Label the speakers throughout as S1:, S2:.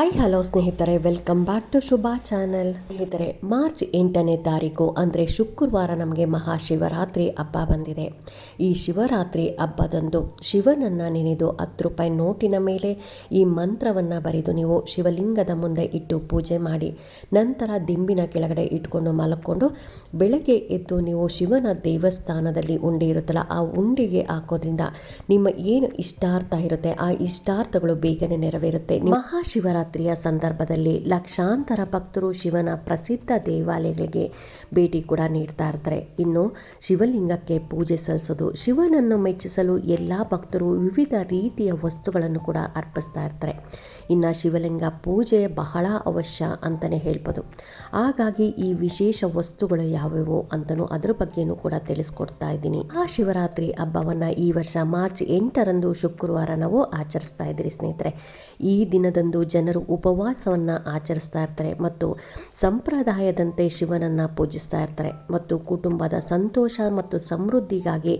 S1: Hi hello ಸ್ನೇಹಿತರೆ welcome back to Shubha channel ಸ್ನೇಹಿತರೆ March ಎಂಟನೇ ತಾರೀಕು ಅಂದರೆ ಶುಕ್ರವಾರ ನಮಗೆ ಮಹಾಶಿವರಾತ್ರಿ ಹಬ್ಬ ಬಂದಿದೆ. ಈ ಶಿವರಾತ್ರಿ ಹಬ್ಬದಂದು ಶಿವನನ್ನು ನೆನೆದು ಹತ್ತು ರೂಪಾಯಿ ನೋಟಿನ ಮೇಲೆ ಈ ಮಂತ್ರವನ್ನು ಬರೆದು ನೀವು ಶಿವಲಿಂಗದ ಮುಂದೆ ಇಟ್ಟು ಪೂಜೆ ಮಾಡಿ, ನಂತರ ದಿಂಬಿನ ಕೆಳಗಡೆ ಇಟ್ಕೊಂಡು ಮಲಕ್ಕೊಂಡು ಬೆಳಗ್ಗೆ ಎದ್ದು ನೀವು ಶಿವನ ದೇವಸ್ಥಾನದಲ್ಲಿ ಉಂಡೆ ಇರುತ್ತಲ್ಲ, ಆ ಉಂಡಿಗೆ ಹಾಕೋದ್ರಿಂದ ನಿಮ್ಮ ಏನು ಇಷ್ಟಾರ್ಥ ಇರುತ್ತೆ, ಆ ಇಷ್ಟಾರ್ಥಗಳು ಬೇಗನೆ ನೆರವೇರುತ್ತೆ. ಮಹಾಶಿವರಾತ್ರಿಯ ಸಂದರ್ಭದಲ್ಲಿ ಲಕ್ಷಾಂತರ ಭಕ್ತರು ಶಿವನ ಪ್ರಸಿದ್ಧ ದೇವಾಲಯಗಳಿಗೆ ಭೇಟಿ ಕೂಡ ನೀಡ್ತಾ ಇರ್ತಾರೆ. ಇನ್ನು ಶಿವಲಿಂಗಕ್ಕೆ ಪೂಜೆ ಸಲ್ಲಿಸೋದು, ಶಿವನನ್ನು ಮೆಚ್ಚಿಸಲು ಎಲ್ಲ ಭಕ್ತರು ವಿವಿಧ ರೀತಿಯ ವಸ್ತುಗಳನ್ನು ಕೂಡ ಅರ್ಪಿಸ್ತಾ ಇರ್ತಾರೆ. ಇನ್ನು ಶಿವಲಿಂಗ ಪೂಜೆ ಬಹಳ ಅವಶ್ಯ ಅಂತಲೇ ಹೇಳ್ಬೋದು. ಹಾಗಾಗಿ ಈ ವಿಶೇಷ ವಸ್ತುಗಳು ಯಾವ್ಯಾವು ಅಂತಲೂ ಅದರ ಬಗ್ಗೆನೂ ಕೂಡ ತಿಳಿಸ್ಕೊಡ್ತಾ ಇದ್ದೀನಿ. ಆ ಶಿವರಾತ್ರಿ ಹಬ್ಬವನ್ನು ಈ ವರ್ಷ ಮಾರ್ಚ್ ಎಂಟರಂದು ಶುಕ್ರವಾರ ನಾವು ಆಚರಿಸ್ತಾ ಇದ್ದೀರಿ ಸ್ನೇಹಿತರೆ. ಈ ದಿನದಂದು ಜನರು ಉಪವಾಸವನ್ನು ಆಚರಿಸ್ತಾ ಇರ್ತಾರೆ ಮತ್ತು ಸಂಪ್ರದಾಯದಂತೆ ಶಿವನನ್ನು ಪೂಜಿಸ್ತಾ ಇರ್ತಾರೆ ಮತ್ತು ಕುಟುಂಬದ ಸಂತೋಷ ಮತ್ತು ಸಮೃದ್ಧಿಗಾಗಿ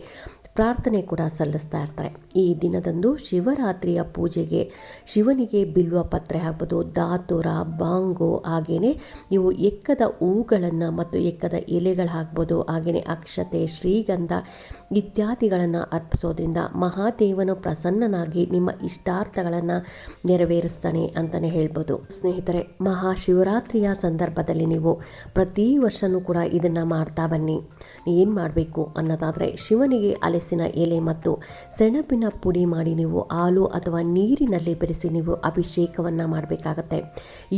S1: ಪ್ರಾರ್ಥನೆ ಕೂಡ ಸಲ್ಲಿಸ್ತಾ ಇರ್ತಾರೆ. ಈ ದಿನದಂದು ಶಿವರಾತ್ರಿಯ ಪೂಜೆಗೆ ಶಿವನಿಗೆ ಬಿಲ್ವ ಪತ್ರೆ ಆಗ್ಬೋದು ದಾತುರ ಬಾಂಗು ಹಾಗೆಯೇ ನೀವು ಎಕ್ಕದ ಹೂಗಳನ್ನು ಮತ್ತು ಎಕ್ಕದ ಎಲೆಗಳು ಹಾಕ್ಬೋದು. ಹಾಗೆಯೇ ಅಕ್ಷತೆ, ಶ್ರೀಗಂಧ ಇತ್ಯಾದಿಗಳನ್ನು ಅರ್ಪಿಸೋದ್ರಿಂದ ಮಹಾದೇವನು ಪ್ರಸನ್ನನಾಗಿ ನಿಮ್ಮ ಇಷ್ಟಾರ್ಥಗಳನ್ನು ನೆರವೇರಿಸ್ತಾನೆ ಅಂತಲೇ ಹೇಳ್ಬೋದು. ಸ್ನೇಹಿತರೆ, ಮಹಾಶಿವರಾತ್ರಿಯ ಸಂದರ್ಭದಲ್ಲಿ ನೀವು ಪ್ರತಿ ವರ್ಷವೂ ಕೂಡ ಇದನ್ನು ಮಾಡ್ತಾ ಬನ್ನಿ. ಏನು ಮಾಡಬೇಕು ಅನ್ನೋದಾದರೆ ಶಿವನಿಗೆ ಅಲಸಿನ ಎಲೆ ಮತ್ತು ಸೆಣಬಿನ ಪುಡಿ ಮಾಡಿ ನೀವು ಹಾಲು ಅಥವಾ ನೀರಿನಲ್ಲಿ ಬೆರೆಸಿ ನೀವು ಅಭಿಷೇಕವನ್ನು ಮಾಡಬೇಕಾಗತ್ತೆ.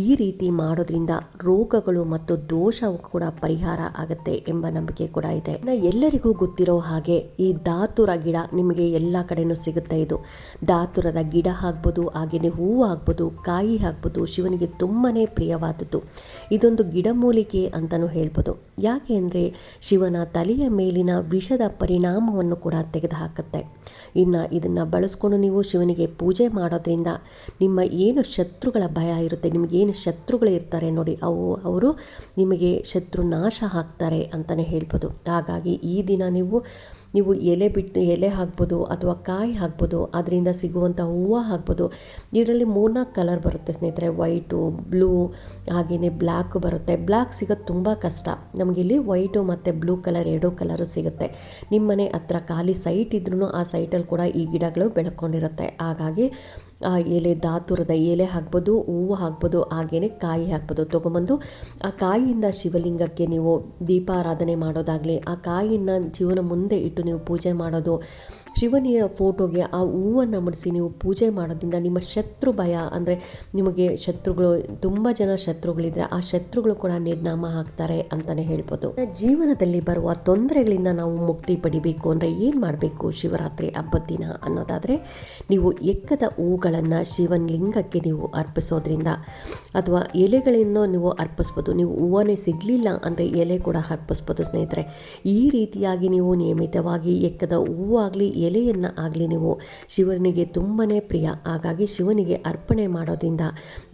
S1: ಈ ರೀತಿ ಮಾಡೋದ್ರಿಂದ ರೋಗಗಳು ಮತ್ತು ದೋಷ ಕೂಡ ಪರಿಹಾರ ಆಗುತ್ತೆ ಎಂಬ ನಂಬಿಕೆ ಕೂಡ ಇದೆ. ಎಲ್ಲರಿಗೂ ಗೊತ್ತಿರೋ ಹಾಗೆ ಈ ದಾತುರ ಗಿಡ ನಿಮಗೆ ಎಲ್ಲ ಕಡೆನೂ ಸಿಗುತ್ತೆ ಇದು. ದಾತುರದ ಗಿಡ ಆಗ್ಬೋದು ಹಾಗೆಯೇ ಹೂವು ಆಗ್ಬೋದು, ಕಾಯಿ ಆಗ್ಬೋದು, ಶಿವನಿಗೆ ತುಂಬಾ ಪ್ರಿಯವಾದದ್ದು. ಇದೊಂದು ಗಿಡಮೂಲಿಕೆ ಅಂತಲೂ ಹೇಳ್ಬೋದು. ಯಾಕೆ ಅಂದರೆ ಶಿವನ ತಲೆಯ ಮೇಲಿನ ವಿಷದ ಪರಿಣಾಮವನ್ನು ತೆಗೆದುಹಾಕುತ್ತೆ. ಇನ್ನು ಇದನ್ನು ಬಳಸ್ಕೊಂಡು ನೀವು ಶಿವನಿಗೆ ಪೂಜೆ ಮಾಡೋದ್ರಿಂದ ನಿಮ್ಮ ಏನು ಶತ್ರುಗಳ ಭಯ ಇರುತ್ತೆ ನಿಮಗೇನು ಶತ್ರುಗಳು ಇರ್ತಾರೆ ನೋಡಿ, ಅವು, ಅವರು ನಿಮಗೆ ಶತ್ರು ನಾಶ ಹಾಕ್ತಾರೆ ಅಂತಲೇ ಹೇಳ್ಬೋದು. ಹಾಗಾಗಿ ಈ ದಿನ ನೀವು ನೀವು ಎಲೆ ಬಿಟ್ಟು ಎಲೆ ಹಾಕ್ಬೋದು ಅಥವಾ ಕಾಯಿ ಹಾಕ್ಬೋದು ಅದರಿಂದ ಸಿಗುವಂಥ ಹೂವು ಹಾಕ್ಬೋದು. ಇದರಲ್ಲಿ ಮೂರ್ನಾಲ್ಕು ಕಲರ್ ಬರುತ್ತೆ ಸ್ನೇಹಿತರೆ ವೈಟು ಬ್ಲೂ ಹಾಗೆಯೇ ಬ್ಲ್ಯಾಕ್ ಬರುತ್ತೆ. ಬ್ಲ್ಯಾಕ್ ಸಿಗೋದು ತುಂಬ ಕಷ್ಟ. ನಮಗಿಲ್ಲಿ ವೈಟು ಮತ್ತು ಬ್ಲೂ ಕಲರ್ ಎರಡೂ ಕಲರು ಸಿಗುತ್ತೆ. ನಿಮ್ಮನೆ ಹತ್ರ ಹತ್ರ ಖಾಲಿ ಸೈಟ್ ಇದ್ರೂ ಆ ಸೈಟಲ್ಲಿ ಕೂಡ ಈ ಗಿಡಗಳು ಬೆಳ್ಕೊಂಡಿರುತ್ತೆ. ಹಾಗಾಗಿ, ಆ, ಎಲೆ ದಾತುರದ ಎಲೆ ಹಾಕ್ಬೋದು, ಹೂವು ಹಾಕ್ಬೋದು ಹಾಗೇ ಕಾಯಿ ಹಾಕ್ಬೋದು. ತೊಗೊಂಬಂದು ಆ ಕಾಯಿಯಿಂದ ಶಿವಲಿಂಗಕ್ಕೆ ನೀವು ದೀಪಾರಾಧನೆ ಮಾಡೋದಾಗಲಿ, ಆ ಕಾಯಿಯನ್ನು ಜೀವನ ಮುಂದೆ ಇಟ್ಟು ನೀವು ಪೂಜೆ ಮಾಡೋದು, ಶಿವನಿಯ ಫೋಟೋಗೆ ಆ ಹೂವನ್ನು ಮುಡಿಸಿ ನೀವು ಪೂಜೆ ಮಾಡೋದ್ರಿಂದ ನಿಮ್ಮ ಶತ್ರು ಭಯ, ಅಂದರೆ ನಿಮಗೆ ಶತ್ರುಗಳು, ತುಂಬ ಜನ ಶತ್ರುಗಳಿದ್ರೆ ಆ ಶತ್ರುಗಳು ಕೂಡ ನಿರ್ನಾಮ ಹಾಕ್ತಾರೆ ಅಂತಲೇ ಹೇಳ್ಬೋದು. ಜೀವನದಲ್ಲಿ ಬರುವ ತೊಂದರೆಗಳಿಂದ ನಾವು ಮುಕ್ತಿ ಪಡಿಬೇಕು ಅಂದರೆ ಏನು ಮಾಡಬೇಕು ಶಿವರಾತ್ರಿ ಹಬ್ಬದ ದಿನ ಅನ್ನೋದಾದರೆ ನೀವು ಎಕ್ಕದ ಹೂಗಳನ್ನು ಶಿವನ ಲಿಂಗಕ್ಕೆ ನೀವು ಅರ್ಪಿಸೋದ್ರಿಂದ ಅಥವಾ ಎಲೆಗಳನ್ನು ನೀವು ಅರ್ಪಿಸ್ಬೋದು. ನೀವು ಹೂವನೇ ಸಿಗಲಿಲ್ಲ ಅಂದರೆ ಎಲೆ ಕೂಡ ಅರ್ಪಿಸ್ಬೋದು ಸ್ನೇಹಿತರೆ. ಈ ರೀತಿಯಾಗಿ ನೀವು ನಿಯಮಿತವಾಗಿ ಎಕ್ಕದ ಹೂವಾಗಲಿ ಎಲೆಯನ್ನು ಆಗಲಿ ನೀವು ಶಿವನಿಗೆ ತುಂಬಾ ಪ್ರಿಯ. ಹಾಗಾಗಿ ಶಿವನಿಗೆ ಅರ್ಪಣೆ ಮಾಡೋದ್ರಿಂದ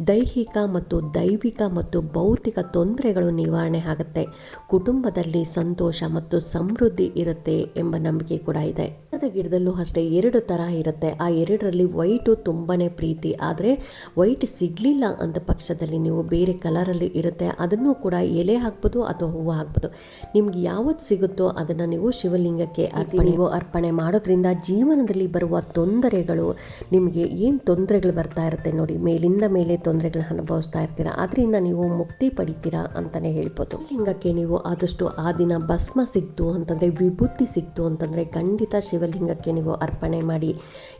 S1: ದೈಹಿಕ ಮತ್ತು ದೈವಿಕ ಮತ್ತು ಭೌತಿಕ ತೊಂದರೆಗಳು ನಿವಾರಣೆ ಆಗುತ್ತೆ. ಕುಟುಂಬದಲ್ಲಿ ಸಂತೋಷ ಮತ್ತು ಸಮೃದ್ಧಿ ಇರುತ್ತೆ ಎಂಬ ನಂಬಿಕೆ ಕೂಡ ಇದೆ. ಗಿಡದಲ್ಲೂ ಅಷ್ಟೇ ಎರಡು ಥರ ಇರುತ್ತೆ. ಆ ಎರಡರಲ್ಲಿ ವೈಟು ತುಂಬಾ ಪ್ರೀತಿ. ಆದರೆ ವೈಟ್ ಸಿಗಲಿಲ್ಲ ಅಂತ ಪಕ್ಷದಲ್ಲಿ ನೀವು ಬೇರೆ ಕಲರಲ್ಲಿ ಇರುತ್ತೆ. ಅದನ್ನು ಕೂಡ ಎಲೆ ಹಾಕ್ಬೋದು ಅಥವಾ ಹೂವು ಹಾಕ್ಬೋದು. ನಿಮ್ಗೆ ಯಾವತ್ತು ಸಿಗುತ್ತೋ ಅದನ್ನು ನೀವು ಶಿವಲಿಂಗಕ್ಕೆ ನೀವು. ಅರ್ಪಣೆ ಮಾಡೋದ್ರಿಂದ ಜೀವನದಲ್ಲಿ ಬರುವ ತೊಂದರೆಗಳು ನಿಮಗೆ ಏನು ತೊಂದರೆಗಳು ಬರ್ತಾ ಇರುತ್ತೆ ನೋಡಿ. ಮೇಲಿಂದ ಮೇಲೆ ತೊಂದರೆಗಳನ್ನ ಅನುಭವಿಸ್ತಾ ಇರ್ತೀರಾ. ಅದರಿಂದ ನೀವು ಮುಕ್ತಿ ಪಡಿತೀರಾ ಅಂತಲೇ ಹೇಳ್ಬೋದು. ಲಿಂಗಕ್ಕೆ ನೀವು ಆದಷ್ಟು ಆ ದಿನ ಭಸ್ಮ ಸಿಕ್ತು ಅಂತಂದರೆ ವಿಭೂತಿ ಸಿಕ್ತು ಅಂತಂದರೆ ಖಂಡಿತ ಶಿವಲಿಂಗಕ್ಕೆ ನೀವು ಅರ್ಪಣೆ ಮಾಡಿ.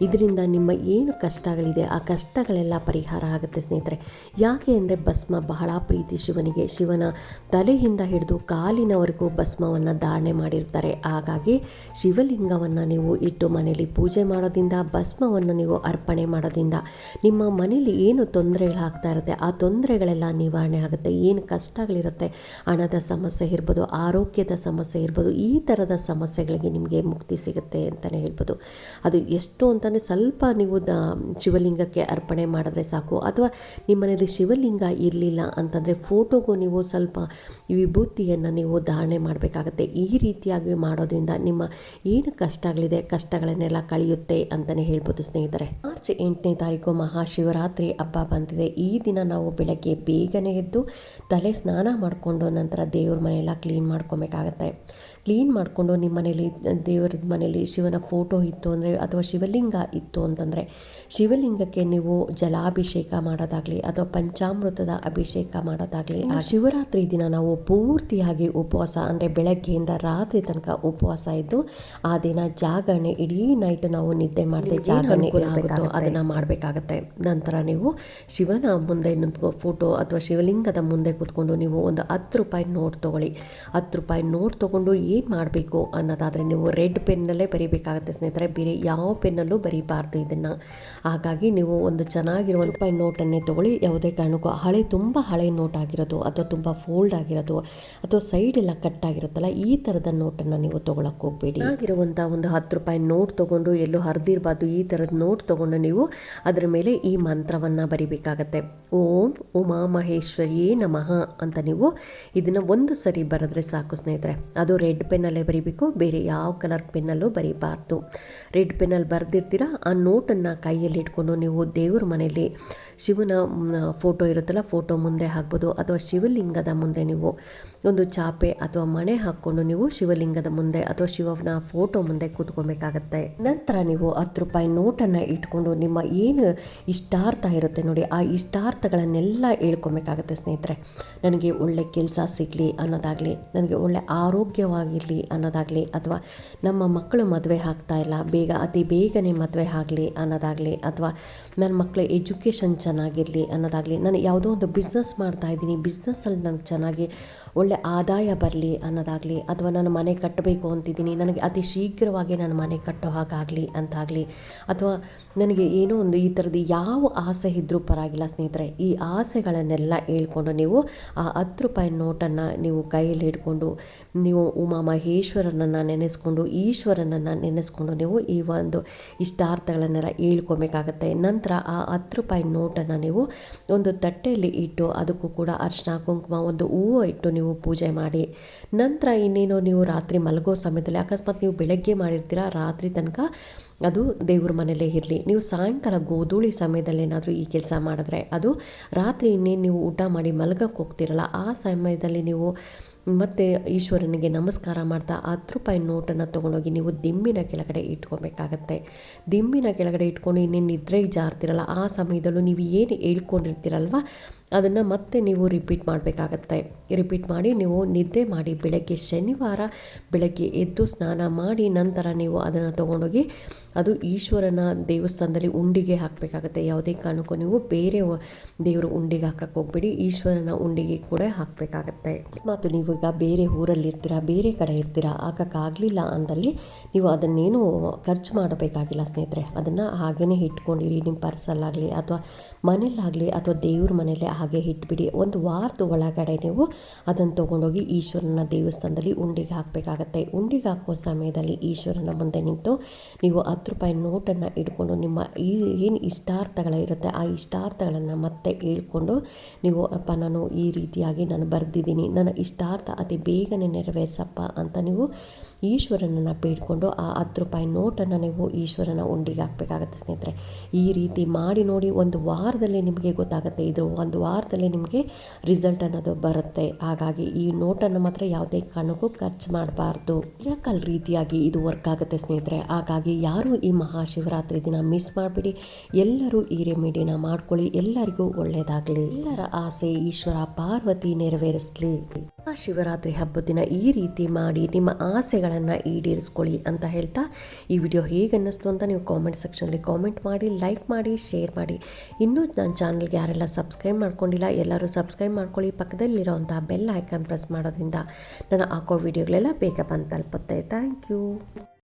S1: ಇದರಿಂದ ನಿಮ್ಮ ಏನು ಕಷ್ಟಗಳಿದೆ, ಆ ಕಷ್ಟಗಳೆಲ್ಲ ಪರಿಹಾರ ಆಗುತ್ತೆ ಸ್ನೇಹಿತರೆ. ಯಾಕೆ ಅಂದರೆ ಭಸ್ಮ ಬಹಳ ಪ್ರೀತಿ ಶಿವನಿಗೆ. ಶಿವನ ತಲೆಯಿಂದ ಹಿಡಿದು ಕಾಲಿನವರೆಗೂ ಭಸ್ಮವನ್ನು ಧಾರಣೆ ಮಾಡಿರ್ತಾರೆ. ಹಾಗಾಗಿ ಶಿವಲಿಂಗವನ್ನು ನೀವು ಇಟ್ಟು ಮನೆಯಲ್ಲಿ ಪೂಜೆ ಮಾಡೋದ್ರಿಂದ, ಭಸ್ಮವನ್ನು ನೀವು ಅರ್ಪಣೆ ಮಾಡೋದ್ರಿಂದ ನಿಮ್ಮ ಮನೆಯಲ್ಲಿ ಏನು ತೊಂದರೆಗಳಾಗ್ತಾ ಇರುತ್ತೆ, ಆ ತೊಂದರೆಗಳೆಲ್ಲ ನಿವಾರಣೆ ಆಗುತ್ತೆ. ಏನು ಕಷ್ಟಗಳಿರುತ್ತೆ, ಹಣದ ಸಮಸ್ಯೆ ಇರ್ಬೋದು, ಆರೋಗ್ಯದ ಸಮಸ್ಯೆ ಇರ್ಬೋದು, ಈ ಥರದ ಸಮಸ್ಯೆಗಳಿಗೆ ನಿಮಗೆ ಮುಕ್ತಿ ಸಿಗುತ್ತೆ ಅಂತಲೇ ಹೇಳ್ಬೋದು. ಅದು ಎಷ್ಟು ಅಂತಲೇ ಸ್ವಲ್ಪ ನೀವು ಶಿವಲಿಂಗಕ್ಕೆ ಅರ್ಪಣೆ ಮಾಡಿದ್ರೆ ಸಾಕು. ಅಥವಾ ನಿಮ್ಮ ಮನೇಲಿ ಶಿವಲಿಂಗ ಇರಲಿಲ್ಲ ಅಂತಂದರೆ ಫೋಟೋಗೂ ನೀವು ಸ್ವಲ್ಪ ವಿಭೂತಿಯನ್ನು ನೀವು ಧಾರಣೆ ಮಾಡಬೇಕಾಗತ್ತೆ. ಈ ರೀತಿಯಾಗಿ ಮಾಡೋದ್ರಿಂದ ನಿಮ್ಮ ಏನು ಕಷ್ಟಗಳಿದೆ, ಕಷ್ಟಗಳನ್ನೆಲ್ಲ ಕಳೆಯುತ್ತೆ ಅಂತಲೇ ಹೇಳ್ಬೋದು ಸ್ನೇಹಿತರೆ. ಮಾರ್ಚ್ ಎಂಟನೇ ತಾರೀಕು ಮಹಾಶಿವರಾತ್ರಿ ಹಬ್ಬ ಬಂದಿದೆ. ಈ ದಿನ ನಾವು ಬೆಳಗ್ಗೆ ಬೇಗನೆ ಎದ್ದು ತಲೆ ಸ್ನಾನ ಮಾಡಿಕೊಂಡು ನಂತರ ದೇವ್ರ ಮನೆಯೆಲ್ಲ ಕ್ಲೀನ್ ಮಾಡ್ಕೊಬೇಕಾಗತ್ತೆ. ಕ್ಲೀನ್ ಮಾಡಿಕೊಂಡು ನಿಮ್ಮ ಮನೇಲಿ ದೇವರ ಮನೇಲಿ ಶಿವನ ಫೋಟೋ ಇತ್ತು ಅಂದರೆ ಅಥವಾ ಶಿವಲಿಂಗ ಇತ್ತು ಅಂತಂದರೆ ಶಿವಲಿಂಗಕ್ಕೆ ನೀವು ಜಲಾಭಿಷೇಕ ಮಾಡೋದಾಗಲಿ ಅಥವಾ ಪಂಚಾಮೃತದ ಅಭಿಷೇಕ ಮಾಡೋದಾಗಲಿ ಆ ಶಿವರಾತ್ರಿ ದಿನ ನಾವು ಪೂರ್ತಿಯಾಗಿ ಉಪವಾಸ ಅಂದರೆ ಬೆಳಗ್ಗೆಯಿಂದ ರಾತ್ರಿ ತನಕ ಉಪವಾಸ ಇದ್ದು ಆ ದಿನ ಜಾಗರಣೆ ಇಡೀ ನೈಟ್ ನಾವು ನಿದ್ದೆ ಮಾಡದೆ ಜಾಗರಣೆ ಅದನ್ನು ಮಾಡಬೇಕಾಗತ್ತೆ. ನಂತರ ನೀವು ಶಿವನ ಮುಂದೆ ನಿಂತ್ಕೊ ಫೋಟೋ ಅಥವಾ ಶಿವಲಿಂಗದ ಮುಂದೆ ಕೂತ್ಕೊಂಡು ನೀವು ಒಂದು ಹತ್ತು ರೂಪಾಯಿ ನೋಟ್ ತೊಗೊಳ್ಳಿ. ಹತ್ತು ರೂಪಾಯಿ ನೋಟ್ ತೊಗೊಂಡು ಏನು ಮಾಡಬೇಕು ಅನ್ನೋದಾದರೆ ನೀವು ರೆಡ್ ಪೆನ್ನಲ್ಲೇ ಬರೀಬೇಕಾಗುತ್ತೆ ಸ್ನೇಹಿತರೆ, ಬೇರೆ ಯಾವ ಪೆನ್ನಲ್ಲೂ ಬರೀಬಾರ್ದು ಇದನ್ನು. ಹಾಗಾಗಿ ನೀವು ಒಂದು ಚೆನ್ನಾಗಿರುವಂಥ ರೂಪಾಯಿ ನೋಟನ್ನೇ ತೊಗೊಳ್ಳಿ. ಯಾವುದೇ ಕಾರಣಕ್ಕೂ ಹಳೆ, ತುಂಬ ಹಳೆ ನೋಟ್ ಆಗಿರೋದು ಅಥವಾ ತುಂಬ ಫೋಲ್ಡ್ ಆಗಿರೋದು ಅಥವಾ ಸೈಡ್ ಎಲ್ಲ ಕಟ್ ಆಗಿರುತ್ತಲ್ಲ, ಈ ಥರದ ನೋಟನ್ನು ನೀವು ತೊಗೊಳಕ್ಕೆ ಹೋಗಬೇಡಿ. ಆಗಿರುವಂಥ ಒಂದು ಹತ್ತು ರೂಪಾಯಿ ನೋಟ್ ತೊಗೊಂಡು ಎಲ್ಲೂ ಹರಿದಿರಬಾರ್ದು, ಈ ಥರದ ನೋಟ್ ತೊಗೊಂಡು ನೀವು ಅದರ ಮೇಲೆ ಈ ಮಂತ್ರವನ್ನು ಬರಿಬೇಕಾಗತ್ತೆ. ಓಂ ಉಮಾ ಮಹೇಶ್ವರಿಯೇ ನಮಃ ಅಂತ ನೀವು ಇದನ್ನು ಒಂದು ಸರಿ ಬರೆದ್ರೆ ಸಾಕು ಸ್ನೇಹಿತರೆ. ಅದು ರೆಡ್ ಪೆನ್ನಲ್ಲೇ ಬರೀಬೇಕು. ಬೇರೆ ಯಾವ ಕಲರ್ ಪೆನ್ನಲ್ಲೂ ಬರೀಬಾರ್ದು. ರೆಡ್ ಪೆನ್ನಲ್ಲಿ ಬರೆದಿರ್ತೀರ? ಆ ನೋಟನ್ನು ಕೈಯಲ್ಲಿ ಇಟ್ಕೊಂಡು ನೀವು ದೇವ್ರ ಮನೆಯಲ್ಲಿ ಶಿವನ ಫೋಟೋ ಇರುತ್ತಲ್ಲ, ಫೋಟೋ ಮುಂದೆ ಹಾಕ್ಬೋದು. ಅಥವಾ ಶಿವಲಿಂಗದ ಮುಂದೆ ನೀವು ಒಂದು ಚಾಪೆ ಅಥವಾ ಮಣೆ ಹಾಕ್ಕೊಂಡು ನೀವು ಶಿವಲಿಂಗದ ಮುಂದೆ ಅಥವಾ ಶಿವನ ಫೋಟೋ ಮುಂದೆ ಕೂತ್ಕೊಬೇಕಾಗತ್ತೆ. ನಂತರ ನೀವು ಹತ್ತು ರೂಪಾಯಿ ನೋಟನ್ನು ಇಟ್ಕೊಂಡು ನಿಮ್ಮ ಏನು ಇಷ್ಟಾರ್ಥ ಇರುತ್ತೆ ನೋಡಿ, ಆ ಇಷ್ಟಾರ್ಥಗಳನ್ನೆಲ್ಲ ಹೇಳ್ಕೊಬೇಕಾಗತ್ತೆ ಸ್ನೇಹಿತರೆ. ನನಗೆ ಒಳ್ಳೆ ಕೆಲಸ ಸಿಗಲಿ ಅನ್ನೋದಾಗಲಿ, ನನಗೆ ಒಳ್ಳೆ ಆರೋಗ್ಯವಾಗಿರಲಿ ಅನ್ನೋದಾಗಲಿ ಅಥವಾ ನಮ್ಮ ಮಕ್ಕಳು ಮದುವೆ ಆಗ್ತಾ ಇಲ್ಲ, ಬೇಗ, ಅತಿ ಬೇಗನೆ ಮದುವೆ ಆಗಲಿ ಅನ್ನೋದಾಗಲಿ ಅಥವಾ ನನ್ನ ಮಕ್ಕಳು ಎಜುಕೇಷನ್ ಚೆನ್ನಾಗಿರಲಿ ಅನ್ನೋದಾಗಲಿ, ನಾನು ಯಾವುದೋ ಒಂದು ಬಿಸ್ನೆಸ್ ಮಾಡ್ತಾ ಇದ್ದೀನಿ ಬಿಸ್ನೆಸ್ಸಲ್ಲಿ ನನಗೆ ಚೆನ್ನಾಗಿ ಒಳ್ಳೆ ಆದಾಯ ಬರಲಿ ಅನ್ನೋದಾಗಲಿ ಅಥವಾ ನಾನು ಮನೆ ಕಟ್ಟಬೇಕು ಅಂತಿದ್ದೀನಿ, ನನಗೆ ಅತಿ ಶೀಘ್ರವಾಗಿ ನಾನು ಮನೆ ಕಟ್ಟೋ ಹಾಗಾಗಲಿ ಅಂತಾಗಲಿ, ಅಥವಾ ನನಗೆ ಏನೋ ಒಂದು ಈ ಥರದ್ದು ಯಾವ ಆಸೆ ಇದ್ದರೂ ಪರವಾಗಿಲ್ಲ ಸ್ನೇಹಿತರೆ, ಈ ಆಸೆಗಳನ್ನೆಲ್ಲ ಹೇಳ್ಕೊಂಡು ನೀವು ಆ ಹತ್ತು ರೂಪಾಯಿ ನೋಟನ್ನು ನೀವು ಕೈಯಲ್ಲಿ ಹಿಡ್ಕೊಂಡು, ನೀವು ಉಮಾ ಮಹೇಶ್ವರನನ್ನು ನೆನೆಸ್ಕೊಂಡು, ಈಶ್ವರನನ್ನು ನೆನೆಸ್ಕೊಂಡು ನೀವು ಈ ಒಂದು ಇಷ್ಟಾರ್ಥಗಳನ್ನೆಲ್ಲ ಹೇಳ್ಕೊಬೇಕಾಗತ್ತೆ. ನಂತರ ಆ ಹತ್ತು ರೂಪಾಯಿ ನೋಟನ್ನು ನೀವು ಒಂದು ತಟ್ಟೆಯಲ್ಲಿ ಇಟ್ಟು, ಅದಕ್ಕೂ ಕೂಡ ಅರ್ಶಿನ, ಕುಂಕುಮ, ಒಂದು ಹೂವು ಇಟ್ಟು ನೀವು ಪೂಜೆ ಮಾಡಿ. ನಂತರ ಇನ್ನೇನು ನೀವು ರಾತ್ರಿ ಮಲಗೋ ಸಮಯದಲ್ಲಿ, ಅಕಸ್ಮಾತ್ ನೀವು ಬೆಳಗ್ಗೆ ಮಾಡಿರ್ತೀರ, ರಾತ್ರಿ ತನಕ ಅದು ದೇವ್ರ ಮನೆಯಲ್ಲೇ ಇರಲಿ. ನೀವು ಸಾಯಂಕಾಲ ಗೋಧೂಳಿ ಸಮಯದಲ್ಲಿ ಏನಾದರೂ ಈ ಕೆಲಸ ಮಾಡಿದ್ರೆ ಅದು ರಾತ್ರಿ ಇನ್ನೇನು ನೀವು ಊಟ ಮಾಡಿ ಮಲಗಕ್ಕೆ ಹೋಗ್ತಿರಲ್ಲ, ಆ ಸಮಯದಲ್ಲಿ ನೀವು ಮತ್ತೆ ಈಶ್ವರನಿಗೆ ನಮಸ್ಕಾರ ಮಾಡ್ತಾ ಹತ್ತು ರೂಪಾಯಿ ನೋಟನ್ನು ತೊಗೊಂಡೋಗಿ ನೀವು ದಿಂಬಿನ ಕೆಳಗಡೆ ಇಟ್ಕೊಬೇಕಾಗತ್ತೆ. ದಿಂಬಿನ ಕೆಳಗಡೆ ಇಟ್ಕೊಂಡು ಇನ್ನೇನು ನಿದ್ರೆ ಜಾರ್ತಿರಲ್ಲ, ಆ ಸಮಯದಲ್ಲೂ ನೀವು ಏನು ಹೇಳ್ಕೊಂಡಿರ್ತೀರಲ್ವ? ಅದನ್ನು ಮತ್ತೆ ನೀವು ರಿಪೀಟ್ ಮಾಡಬೇಕಾಗತ್ತೆ. ರಿಪೀಟ್ ಮಾಡಿ ನೀವು ನಿದ್ದೆ ಮಾಡಿ ಬೆಳಗ್ಗೆ ಶನಿವಾರ ಬೆಳಗ್ಗೆ ಎದ್ದು ಸ್ನಾನ ಮಾಡಿ ನಂತರ ನೀವು ಅದನ್ನು ತೊಗೊಂಡೋಗಿ ಅದು ಈಶ್ವರನ ದೇವಸ್ಥಾನದಲ್ಲಿ ಉಂಡಿಗೆ ಹಾಕಬೇಕಾಗತ್ತೆ. ಯಾವುದೇ ಕಾರಣಕ್ಕೂ ನೀವು ಬೇರೆ ದೇವರ ಉಂಡಿಗೆ ಹಾಕಕ್ಕೆ ಹೋಗ್ಬೇಡಿ, ಈಶ್ವರನ ಉಂಡಿಗೆ ಕೂಡ ಹಾಕಬೇಕಾಗತ್ತೆ. ಅಕಸ್ಮಾತ್ ನೀವು ಈಗ ಬೇರೆ ಊರಲ್ಲಿ ಇರ್ತೀರಾ ಬೇರೆ ಕಡೆ ಇರ್ತೀರಾ ಹಾಕೋಕ್ಕಾಗಲಿಲ್ಲ ಅಂದಲ್ಲಿ ನೀವು ಅದನ್ನೇನು ಖರ್ಚು ಮಾಡಬೇಕಾಗಿಲ್ಲ ಸ್ನೇಹಿತರೆ. ಅದನ್ನು ಹಾಗೇ ಇಟ್ಕೊಂಡಿರಿ. ನಿಮ್ಮ ಪರ್ಸಲ್ಲಾಗಲಿ ಅಥವಾ ಮನೇಲಾಗಲಿ ಅಥವಾ ದೇವ್ರ ಮನೆಯಲ್ಲೇ ಹಾಗೆ ಇಟ್ಬಿಡಿ. ಒಂದು ವಾರದ ಒಳಗಡೆ ನೀವು ಅದನ್ನು ತೊಗೊಂಡೋಗಿ ಈಶ್ವರನ ದೇವಸ್ಥಾನದಲ್ಲಿ ಉಂಡಿಗೆ ಹಾಕಬೇಕಾಗತ್ತೆ. ಉಂಡಿಗೆ ಹಾಕೋ ಸಮಯದಲ್ಲಿ ಈಶ್ವರನ ಮುಂದೆ ನಿಂತು ನೀವು ಹತ್ತು ರೂಪಾಯಿ ನೋಟನ್ನು ಇಟ್ಕೊಂಡು ನಿಮ್ಮ ಈ ಏನು ಇಷ್ಟಾರ್ಥಗಳಿರುತ್ತೆ ಆ ಇಷ್ಟಾರ್ಥಗಳನ್ನು ಮತ್ತೆ ಹೇಳ್ಕೊಂಡು ನೀವು, ಅಪ್ಪ, ನಾನು ಈ ರೀತಿಯಾಗಿ ನಾನು ಬರೆದಿದ್ದೀನಿ. ನನ್ನ ಇಷ್ಟಾರ್ಥ ಅತಿ ಬೇಗನೆ ನೆರವೇರಿಸಪ್ಪ ಅಂತ ನೀವು ಈಶ್ವರನನ್ನು ಬೇಡಿಕೊಂಡು ಆ ಹತ್ತು ರೂಪಾಯಿ ನೋಟನ್ನು ನೀವು ಈಶ್ವರನ ಉಂಡಿಗೆ ಹಾಕಬೇಕಾಗತ್ತೆ ಸ್ನೇಹಿತರೆ. ಈ ರೀತಿ ಮಾಡಿ ನೋಡಿ ಒಂದು ವಾರದಲ್ಲಿ ನಿಮಗೆ ಗೊತ್ತಾಗುತ್ತೆ. ಇದ್ರ ಒಂದು ವಾರದಲ್ಲಿ ನಿಮಗೆ ರಿಸಲ್ಟ್ ಅನ್ನೋದು ಬರುತ್ತೆ. ಹಾಗಾಗಿ ಈ ನೋಟನ್ನು ಮಾತ್ರ ಯಾವುದೇ ಕಾರಣಕ್ಕೂ ಖರ್ಚು ಮಾಡಬಾರ್ದು. ಯಾಕಲ್ ರೀತಿಯಾಗಿ ಇದು ವರ್ಕ್ ಆಗುತ್ತೆ ಸ್ನೇಹಿತರೆ. ಹಾಗಾಗಿ ಯಾರು ಈ ಮಹಾಶಿವರಾತ್ರಿ ದಿನ ಮಿಸ್ ಮಾಡಬೇಡಿ. ಎಲ್ಲರೂ ಈ ರೆಮಿಡಿನ ಮಾಡ್ಕೊಳ್ಳಿ. ಎಲ್ಲರಿಗೂ ಒಳ್ಳೆಯದಾಗಲಿ ಎಲ್ಲರ ಆಸೆ ಈಶ್ವರ ಪಾರ್ವತಿ ನೆರವೇರಿಸಲಿ. ಶಿವರಾತ್ರಿ ಹಬ್ಬದ ದಿನ ಈ ರೀತಿ ಮಾಡಿ ನಿಮ್ಮ ಆಸೆಗಳನ್ನು ಈಡೇರಿಸ್ಕೊಳ್ಳಿ ಅಂತ ಹೇಳ್ತಾ ಈ ವಿಡಿಯೋ ಹೇಗೆ ಅನ್ನಿಸ್ತು ಅಂತ ನೀವು ಕಾಮೆಂಟ್ ಸೆಕ್ಷನಲ್ಲಿ ಕಾಮೆಂಟ್ ಮಾಡಿ ಲೈಕ್ ಮಾಡಿ ಶೇರ್ ಮಾಡಿ. ಇನ್ನೂ ನನ್ನ ಚಾನಲ್ಗೆ ಯಾರೆಲ್ಲ ಸಬ್ಸ್ಕ್ರೈಬ್ ಮಾಡ್ಕೊಂಡಿಲ್ಲ, ಎಲ್ಲರೂ ಸಬ್ಸ್ಕ್ರೈಬ್ ಮಾಡ್ಕೊಳ್ಳಿ. ಪಕ್ಕದಲ್ಲಿರೋವಂಥ ಬೆಲ್ ಐಕಾನ್ ಪ್ರೆಸ್ ಮಾಡೋದ್ರಿಂದ ನಾನು ಹಾಕೋ ವಿಡಿಯೋಗಳೆಲ್ಲ ಬೇಗ ಬಂದು ತಲುಪುತ್ತೆ. Thank you